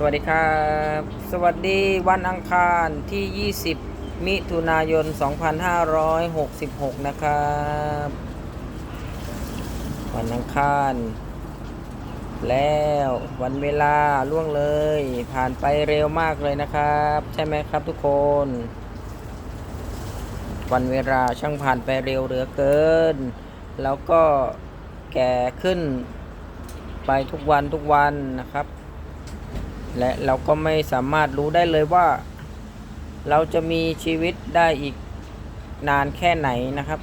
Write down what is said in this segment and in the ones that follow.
สวัสดีครับ สวัสดีวันอังคารที่ 20 มิถุนายน 2566 นะครับ วันอังคาร แล้ววันเวลาล่วงเลย ผ่านไปเร็วมากเลยนะครับ ใช่ไหมครับทุกคน วันเวลาช่างผ่านไปเร็วเหลือเกิน แล้วก็แก่ขึ้นไปทุกวันทุกวันนะครับ และเราก็ไม่สามารถรู้ได้เลยว่า เราจะมีชีวิตได้อีกนานแค่ไหนนะครับ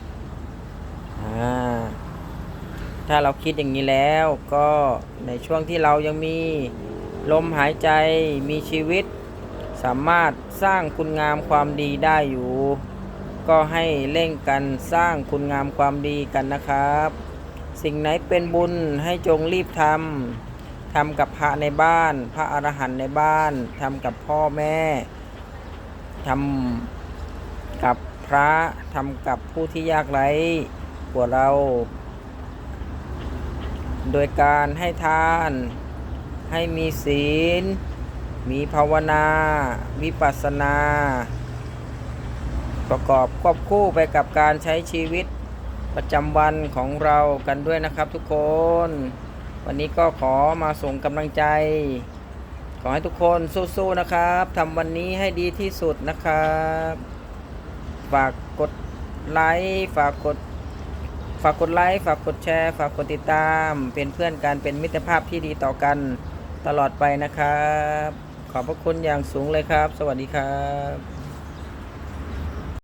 ถ้าเราคิดอย่างนี้แล้วก็ในช่วงที่เรายังมีลมหายใจมีชีวิต สามารถสร้างคุณงามความดีได้อยู่ ก็ให้เร่งกันสร้างคุณงามความดีกันนะครับ สิ่งไหนเป็นบุญให้จงรีบทำ ทำกับพระในบ้าน พระอรหันต์ในบ้านทำกับพ่อแม่ทำกับพระทำกับผู้ที่ยากไร้กว่าเรา โดยการให้ทาน ให้มีศีล มีภาวนา วิปัสสนา ประกอบควบคู่ไปกับการใช้ชีวิตประจำวันของเรากันด้วยนะครับทุกคน วันนี้ก็ขอมาส่งกำลังใจ ขอให้ทุกคนสู้ๆนะครับทำวันนี้ให้ดีที่สุดนะครับ ฝากกดไลค์ฝากกดฝากกดไลค์ฝากกดแชร์ฝากกดติดตาม เป็นเพื่อนกันเป็นมิตรภาพที่ดีต่อกันตลอดไปนะครับ ขอบพระคุณอย่างสูงเลยครับ สวัสดีครับ